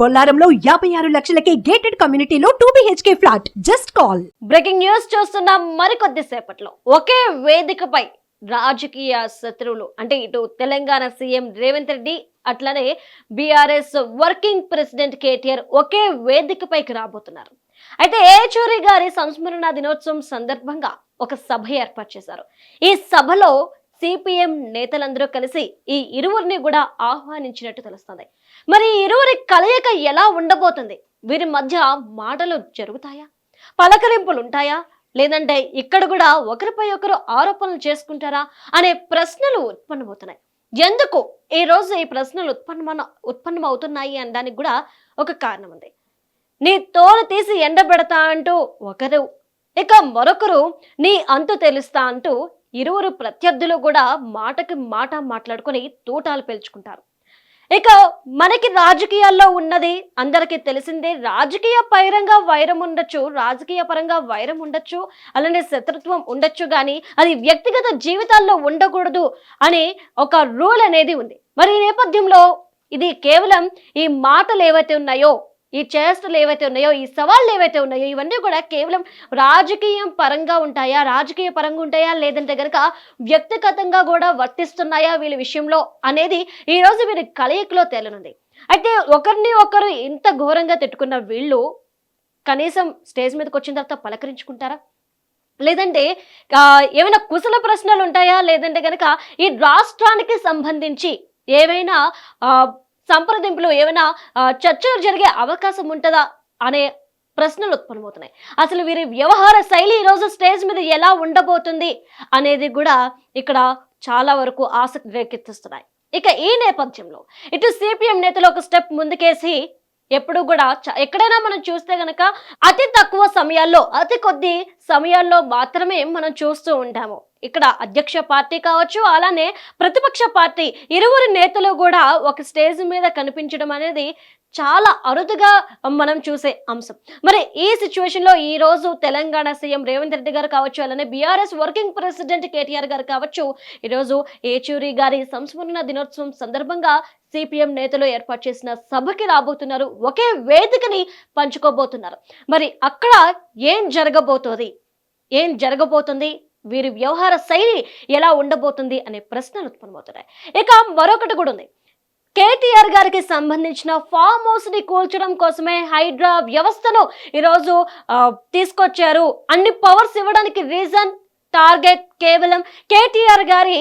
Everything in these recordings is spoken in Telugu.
బొల్లారంలో యాభై ఆరు లక్షలకే గేటెడ్ కమ్యూనిటీలో two BHK flat just call breaking news చూస్తున్న మరికొద్ది సేపట్లో. ఒకే వేదికపై రాజకీయ శత్రువులు అంటే ఇటు తెలంగాణ సీఎం రేవంత్ రెడ్డి అట్లనే బీఆర్ఎస్ వర్కింగ్ ప్రెసిడెంట్ కేటీఆర్ ఒకే వేదికపైకి రాబోతున్నారు. అయితే ఏచూరి గారి సంస్మరణ దినోత్సవం సందర్భంగా ఒక సభ ఏర్పాటు చేశారు. ఈ సభలో సిపిఎం నేతలందరూ కలిసి ఈ ఇరువురిని కూడా ఆహ్వానించినట్టు తెలుస్తుంది. మరి ఈ ఇరువురి కలయిక ఎలా ఉండబోతుంది? వీరి మధ్య మాటలు జరుగుతాయా? పలకరింపులు ఉంటాయా లేదంటే ఇక్కడ కూడా ఒకరిపై ఒకరు ఆరోపణలు చేసుకుంటారా? అనే ప్రశ్నలు ఉత్పన్నమవుతున్నాయి. ఎందుకు ఈ రోజు ఈ ప్రశ్నలు ఉత్పన్నమ ఉత్పన్నమవుతున్నాయి అనడానికి కూడా ఒక కారణం ఉంది నీ తోలు తీసి ఎండబెడతా అంటూ ఒకరు ఇక మరొకరు నీ అంతు తెలుస్తా అంటూ ఇరువురు ప్రత్యర్థులు కూడా మాటకి మాట మాట్లాడుకొని తూటాలు పేల్చుకుంటారు. ఇక మనకి రాజకీయాల్లో ఉన్నది అందరికీ తెలిసిందే రాజకీయ పైరంగా వైరం ఉండొచ్చు రాజకీయ పరంగా వైరం ఉండొచ్చు అలానే శత్రుత్వం ఉండొచ్చు కానీ అది వ్యక్తిగత జీవితాల్లో ఉండకూడదు అనే ఒక రూల్ అనేది ఉంది. మరి ఈ నేపథ్యంలో ఇది కేవలం ఈ మాటలు ఏవైతే ఉన్నాయో ఈ చేష్టలు ఏవైతే ఉన్నాయో ఈ సవాళ్ళు ఏవైతే ఉన్నాయో ఇవన్నీ కూడా కేవలం రాజకీయం పరంగా ఉంటాయా? రాజకీయ పరంగా ఉంటాయా? లేదంటే గనక వ్యక్తిగతంగా కూడా వర్తిస్తున్నాయా వీళ్ళ విషయంలో అనేది ఈరోజు వీరి కలయికలో తేలనుంది. అయితే ఒకరిని ఒకరు ఇంత ఘోరంగా తిట్టుకున్న వీళ్ళు కనీసం స్టేజ్ మీదకి వచ్చిన తర్వాత పలకరించుకుంటారా? లేదంటే ఏమైనా కుశల ప్రశ్నలు ఉంటాయా? లేదంటే గనక ఈ రాష్ట్రానికి సంబంధించి ఏవైనా సంప్రదింపులు ఏమైనా చర్చలు జరిగే అవకాశం ఉంటుందా అనే ప్రశ్నలు ఉత్పన్నమవుతున్నాయి. అసలు వీరి వ్యవహార శైలి ఈరోజు స్టేజ్ మీద ఎలా ఉండబోతుంది అనేది కూడా ఇక్కడ చాలా వరకు ఆసక్తి రేకెత్తిస్తున్నాయి. ఇక ఈ నేపథ్యంలో ఇటు సిపిఎం నేతలు ఒక స్టెప్ ముందుకేసి ఎప్పుడు కూడా ఎక్కడైనా మనం చూస్తే గనక అతి తక్కువ సమయాల్లో అతి కొద్ది సమయాల్లో మాత్రమే మనం చూస్తూ ఉంటాము. ఇక్కడ అధ్యక్ష పార్టీ కావచ్చు అలానే ప్రతిపక్ష పార్టీ ఇరువురు నేతలు కూడా ఒక స్టేజ్ మీద కనిపించడం అనేది చాలా అరుదుగా మనం చూసే అంశం. మరి ఈ సిచ్యువేషన్లో ఈరోజు తెలంగాణ సీఎం రేవంత్ రెడ్డి గారు కావచ్చు అలానే బీఆర్ఎస్ వర్కింగ్ ప్రెసిడెంట్ కేటీఆర్ గారు కావచ్చు ఈరోజు ఏచూరి గారి సంస్మరణ దినోత్సవం సందర్భంగా సిపిఎం నేతలు ఏర్పాటు చేసిన సభకి రాబోతున్నారు. ఒకే వేదికని పంచుకోబోతున్నారు. మరి అక్కడ ఏం జరగబోతోంది? ఏం జరగబోతుంది? వీరి వ్యవహార శైలి ఎలా ఉండబోతుంది? అనే ప్రశ్నలు ఉత్పన్నమవుతున్నాయి. ఇక మరొకటి కూడా ఉంది. కేటీఆర్ గారికి సంబంధించిన ఫామ్ హౌస్ని కూల్చడం కోసమే హైడ్రా వ్యవస్థను ఈరోజు తీసుకొచ్చారు. అన్ని పవర్స్ ఇవ్వడానికి రీజన్ టార్గెట్ కేవలం కేటీఆర్ గారి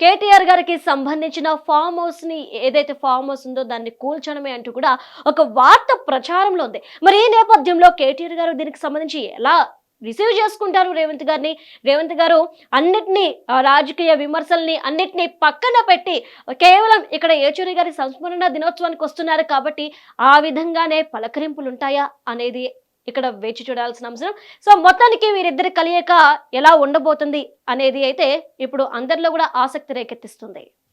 కేటీఆర్ గారికి సంబంధించిన ఫామ్ హౌస్ని ఏదైతే ఫామ్ హౌస్ ఉందో దాన్ని కూల్చడమే అంటూ కూడా ఒక వార్త ప్రచారంలో ఉంది. మరి ఈ నేపథ్యంలో కేటీఆర్ గారు దీనికి సంబంధించి ఎలా రిసీవ్ చేసుకుంటారు రేవంత్ గారిని. రేవంత్ గారు అన్నిటినీ రాజకీయ విమర్శల్ని అన్నిటినీ పక్కన పెట్టి కేవలం ఇక్కడ ఏచూరి గారి సంస్మరణ దినోత్సవానికి వస్తున్నారు కాబట్టి ఆ విధంగానే పలకరింపులు ఉంటాయా అనేది ఇక్కడ వేచి చూడాల్సిన అంశం సో మొత్తానికి వీరిద్దరి కలియక ఎలా ఉండబోతుంది అనేది అయితే ఇప్పుడు అందరిలో కూడా ఆసక్తి రేకెత్తిస్తుంది.